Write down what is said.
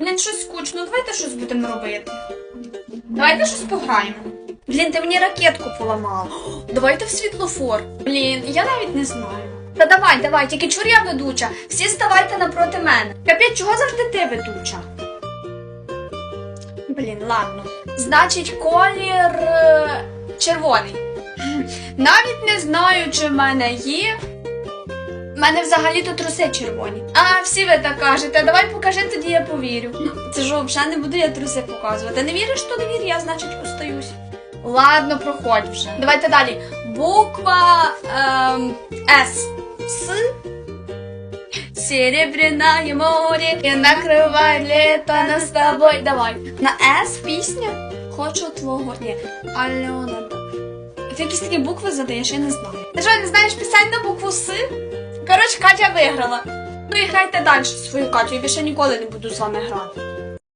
Блін, щось скучно, давайте щось будемо робити. Давайте щось пограємо. Блін, ти мені ракетку поламала. Давайте в світлофор. Блін, я навіть не знаю. Та давай, давай, тільки чур я ведуча. Всі ставайте напроти мене. Капець, чого завжди ти ведуча? Блін, ладно. Значить, колір е, червоний. Навіть не знаю, чи в мене є. У мене взагалі тут труси червоні. А, всі ви так кажете. Давай покажи, тоді я повірю. Це ж взагалі не буду я труси показувати. Не віриш, то не вір, я, значить, остаюсь. Ладно, проходь вже. Давайте далі. Буква ем, С. С. Серебряное море и накрывай лето нас с тобой. Давай. На С пісня? Хочу твого. Ні. Альона. Ти якісь такі букви задаєш, я не знаю. Ти що, не знаєш пісень на букву С? Коротше, Катя виграла. Ну і грайте далі свою Катю, я більше ніколи не буду з вами грати.